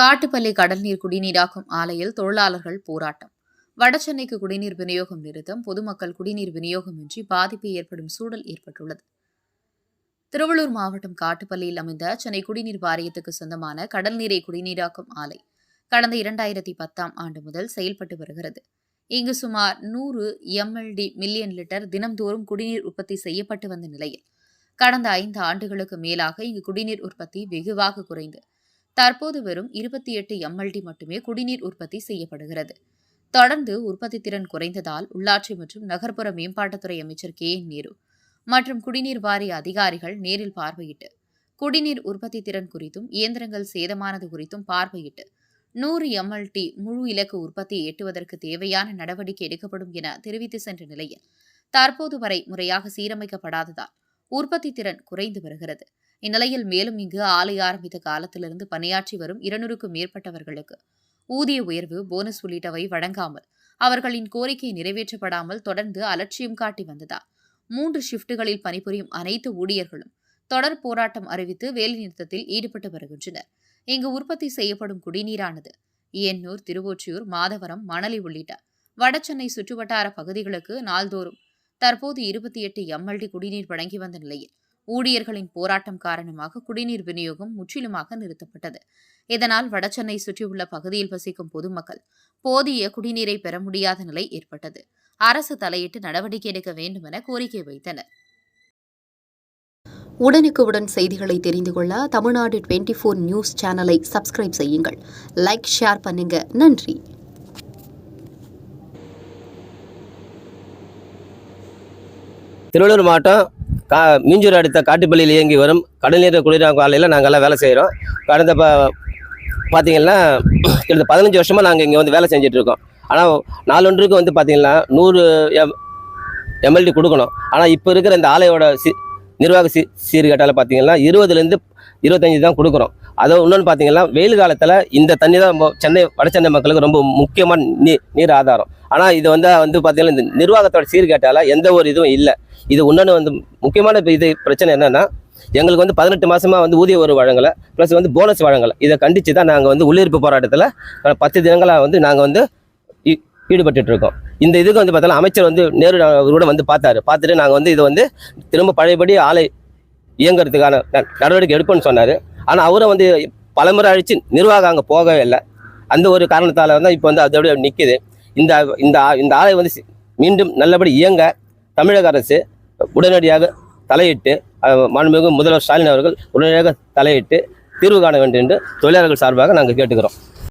காட்டுப்பள்ளி கடல்நீர் குடிநீராக்கும் ஆலையில் தொழிலாளர்கள் போராட்டம். வடசென்னைக்கு குடிநீர் விநியோகம் நிறுத்தம் பொதுமக்கள் குடிநீர் விநியோகமின்றி பாதிப்பு ஏற்படும் சூழல் ஏற்பட்டுள்ளது. திருவள்ளூர் மாவட்டம் காட்டுப்பள்ளியில் அமைந்த சென்னை குடிநீர் வாரியத்துக்கு சொந்தமான கடல் நீரை குடிநீராக்கும் ஆலை கடந்த இரண்டாயிரத்தி பத்தாம் ஆண்டு முதல் செயல்பட்டு வருகிறது. இங்கு சுமார் நூறு எம்எல்டி மில்லியன் லிட்டர் தினம்தோறும் குடிநீர் உற்பத்தி செய்யப்பட்டு வந்த நிலையில் கடந்த ஐந்து ஆண்டுகளுக்கு மேலாக இங்கு குடிநீர் உற்பத்தி வெகுவாக குறைந்து தற்போது வெறும் இருபத்தி எட்டு எம்எல்டி மட்டுமே குடிநீர் உற்பத்தி செய்யப்படுகிறது. தொடர்ந்து உற்பத்தி திறன் குறைந்ததால் உள்ளாட்சி மற்றும் நகர்ப்புற மேம்பாட்டுத்துறை அமைச்சர் கே என் நேரு மற்றும் குடிநீர் வாரிய அதிகாரிகள் நேரில் பார்வையிட்டு குடிநீர் உற்பத்தி திறன் குறித்தும் இயந்திரங்கள் சேதமானது குறித்தும் பார்வையிட்டு நூறு எம்எல்டி முழு இலக்கு உற்பத்தியை எட்டுவதற்கு தேவையான நடவடிக்கை எடுக்கப்படும் என தெரிவித்து சென்ற நிலையில் தற்போது வரை முறையாக சீரமைக்கப்படாததால் உற்பத்தி திறன் குறைந்து வருகிறது. இந்நிலையில் மேலும் இங்கு ஆலை ஆரம்பித்த காலத்திலிருந்து பணியாற்றி வரும் இருநூறுக்கும் மேற்பட்டவர்களுக்கு ஊதிய உயர்வு போனஸ் உள்ளிட்டவை வழங்காமல் அவர்களின் கோரிக்கை நிறைவேற்றப்படாமல் தொடர்ந்து அலட்சியம் காட்டி வந்ததா? மூன்று ஷிப்டுகளில் பணிபுரியும் அனைத்து ஊழியர்களும் தொடர் போராட்டம் அறிவித்து வேலைநிறுத்தத்தில் ஈடுபட்டு வருகின்றனர். இங்கு உற்பத்தி செய்யப்படும் குடிநீரானது எண்ணூர் திருவொற்றியூர் மாதவரம் மணலி உள்ளிட்ட வடசென்னை சுற்றுவட்டார பகுதிகளுக்கு நாள்தோறும் தற்போது இருபத்தி எட்டு எம்எல்டி குடிநீர் வழங்கி வந்த நிலையில் ஊழியர்களின் போராட்டம் காரணமாக குடிநீர் விநியோகம் முற்றிலுமாக நிறுத்தப்பட்டது. இதனால் வடசென்னை சுற்றியுள்ள பகுதியில் வசிக்கும் பொதுமக்கள் போதிய குடிநீரை பெற முடியாத நிலை ஏற்பட்டது. அரசு தலையிட்டு நடவடிக்கை எடுக்க வேண்டும் என கோரிக்கை வைத்தனர். உடனுக்குடன் செய்திகளை தெரிந்து கொள்ள தமிழ்நாடு டுவெண்ட்டி ஃபோர் நியூஸ் சேனலை சப்ஸ்கிரைப் செய்யுங்கள். லைக் ஷேர் பண்ணுங்க. நன்றி. திருவள்ளூர் மாவட்டம் கா மீஞ்சூர் அடுத்த காட்டுப்பள்ளியில் இயங்கி வரும். கடல்நீர் குளிராக்கும் ஆலையில் நாங்கள்லாம் வேலை செய்கிறோம் கடந்த ப பார்த்தீங்கன்னா கிட்டத்தட்ட பதினஞ்சு வருஷமாக நாங்கள் இங்கே வந்து வேலை செஞ்சிட்ருக்கோம் ஆனால் நாலொன்றுக்கு வந்து பார்த்தீங்கன்னா நூறு எம் எம்எல்டி கொடுக்கணும். ஆனால் இப்போ இருக்கிற இந்த ஆலையோட சி நிர்வாக சீ சீர்கேட்டால் பார்த்தீங்கன்னா இருபதுலேருந்து இருபத்தஞ்சி தான் கொடுக்குறோம். அதை இன்னொன்று பார்த்தீங்கன்னா வெயில் காலத்தில் இந்த தண்ணி தான் சென்னை வட சென்னை மக்களுக்கு ரொம்ப முக்கியமான நீ நீர் ஆதாரம். ஆனால் இது வந்து வந்து பார்த்தீங்கன்னா இந்த நிர்வாகத்தோட சீர்கேட்டால் எந்த ஒரு இதுவும் இல்லை. இது இன்னொன்று வந்து முக்கியமான இது பிரச்சனை என்னென்னா எங்களுக்கு வந்து பதினெட்டு மாதமாக வந்து ஊதிய ஒரு வழங்கலை ப்ளஸ் வந்து போனஸ் வழங்கலை. இதை கண்டித்து தான் நாங்கள் வந்து உள்ளிருப்பு போராட்டத்தில் பத்து தினங்களாக வந்து நாங்கள் வந்து ஈ- இருக்கோம் இந்த இதுக்கு வந்து பார்த்தாலும் அமைச்சர் வந்து நேரு கூட வந்து பார்த்தாரு. பார்த்துட்டு நாங்கள் வந்து இதை வந்து திரும்ப பழையபடி ஆலை இயங்குறதுக்கான ந- நடவடிக்கை எடுப்போம்னு சொன்னார். ஆனால் அவரை வந்து பலமுறை அழித்து நிர்வாகம் அங்கே போகவே இல்லை. அந்த ஒரு காரணத்தால் தான் இப்போ வந்து அதோடய நிற்கிது இந்த இந்த ஆ- இந்த ஆலை வந்து மீண்டும் நல்லபடி இயங்க தமிழக அரசு உடனடியாக தலையிட்டு மாண்புமிகு முதல்வர் ஸ்டாலின் அவர்கள் உடனடியாக தலையிட்டு தீர்வு காண வேண்டும் என்று தொழிலாளர்கள் சார்பாக நாங்கள் கேட்டுக்கிறோம்.